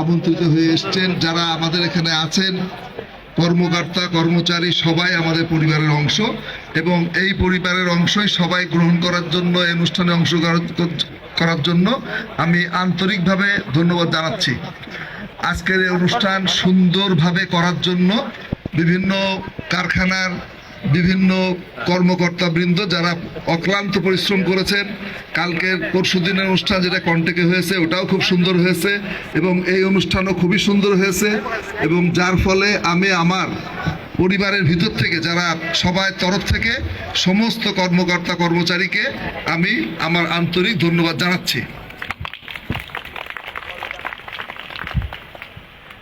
আমন্ত্রিত হয়ে এসছেন যারা আমাদের এখানে আছেন, কর্মকর্তা, কর্মচারী, সবাই আমাদের পরিবারের অংশ এবং এই পরিবারের অংশই সবাই গ্রহণ করার জন্য, এই অনুষ্ঠানে অংশগ্রহণ করার জন্য আমি আন্তরিকভাবে ধন্যবাদ জানাচ্ছি। আজকের এই অনুষ্ঠান সুন্দরভাবে করার জন্য বিভিন্ন কারখানার বিভিন্ন কর্মকর্তা বৃন্দ যারা অক্লান্ত পরিশ্রম করেছেন, কালকের পরশু দিনের অনুষ্ঠান যেটা কন্টেকে হয়েছে, ওটাও খুব সুন্দর হয়েছে এবং এই অনুষ্ঠানও খুবই সুন্দর হয়েছে এবং যার ফলে আমি আমার পরিবারের ভিতর থেকে যারা সবাই তরফ থেকে সমস্ত কর্মকর্তা কর্মচারীকে আমি আমার আন্তরিক ধন্যবাদ জানাচ্ছি।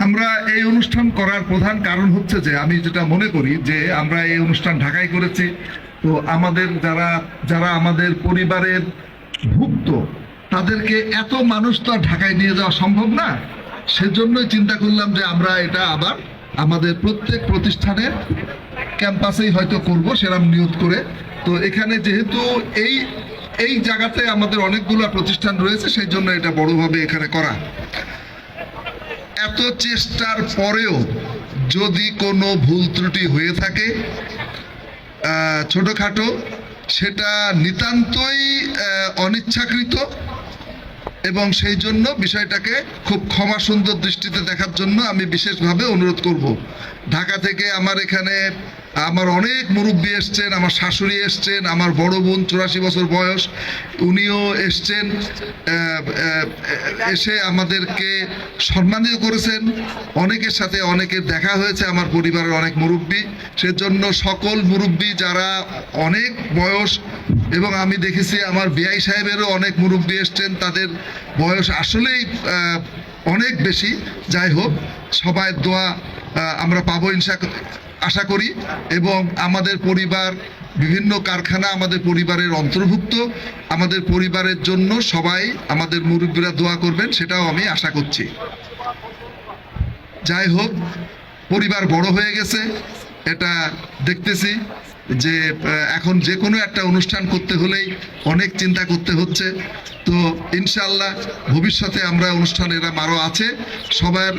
আমরা এই অনুষ্ঠান করার প্রধান কারণ হচ্ছে যে, আমি যেটা মনে করি যে, আমরা এই অনুষ্ঠান ঢাকায় করেছি। তো আমাদের যারা যারা আমাদের পরিবারের ভুক্ত, তাদেরকে এত মানুষ তো আর ঢাকায় নিয়ে যাওয়া সম্ভব না। সেজন্যই চিন্তা করলাম যে, আমরা এটা আবার আমাদের প্রত্যেক প্রতিষ্ঠানের ক্যাম্পাসেই হয়তো করব সেরকম নিয়োগ করে। তো এখানে যেহেতু এই এই জায়গাতে আমাদের অনেকগুলো প্রতিষ্ঠান রয়েছে সেই জন্য এটা বড়ভাবে এখানে করা। এত চেষ্টার পরেও যদি কোনো ভুল ত্রুটি হয়ে থাকে ছোটোখাটো, সেটা নিতান্তই অনিচ্ছাকৃত এবং সেই জন্য বিষয়টাকে খুব ক্ষমা সুন্দর দৃষ্টিতে দেখার জন্য আমি বিশেষভাবে অনুরোধ করব। ঢাকা থেকে আমার এখানে আমার অনেক মুরব্বী এসছেন, আমার শাশুড়ি এসছেন, আমার বড় বোন চুরাশি বছর বয়স, উনিও এসছেন এসে আমাদেরকে সম্মানিত করেছেন। অনেকের সাথে অনেকের দেখা হয়েছে, আমার পরিবারের অনেক মুরব্বী। সেজন্য সকল মুরব্বী যারা অনেক বয়স, এবং আমি দেখেছি আমার বিআই সাহেবেরও অনেক মুরব্বী এসছেন, তাদের বয়স আসলেই অনেক বেশি। যাই হোক, সবাই দোয়া আমরা পাবো ইনশা আশা করি এবং আমাদের পরিবার, বিভিন্ন কারখানা আমাদের পরিবারের অন্তর্ভুক্ত। আমাদের পরিবারের জন্য সবাই আমাদের মুরব্বীরা দোয়া করবেন, সেটাও আমি আশা করছি। যাই হোক, পরিবার বড় হয়ে গেছে। এটা দেখতেছি যে এখন যে কোনো একটা অনুষ্ঠান করতে হলেই অনেক চিন্তা করতে হচ্ছে। তো ইনশাল্লাহ ভবিষ্যতে আমরা অনুষ্ঠান এরা আরও আছে। সবার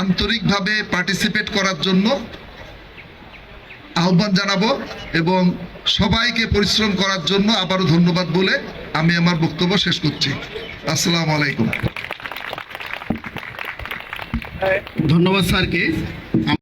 আন্তরিকভাবে পার্টিসিপেট করার জন্য আহ্বান জানাব এবং সবাইকে পরিশ্রম করার জন্য আবারও ধন্যবাদ বলে আমি আমার বক্তব্য শেষ করছি। আসসালামু আলাইকুম। ধন্যবাদ স্যারকে।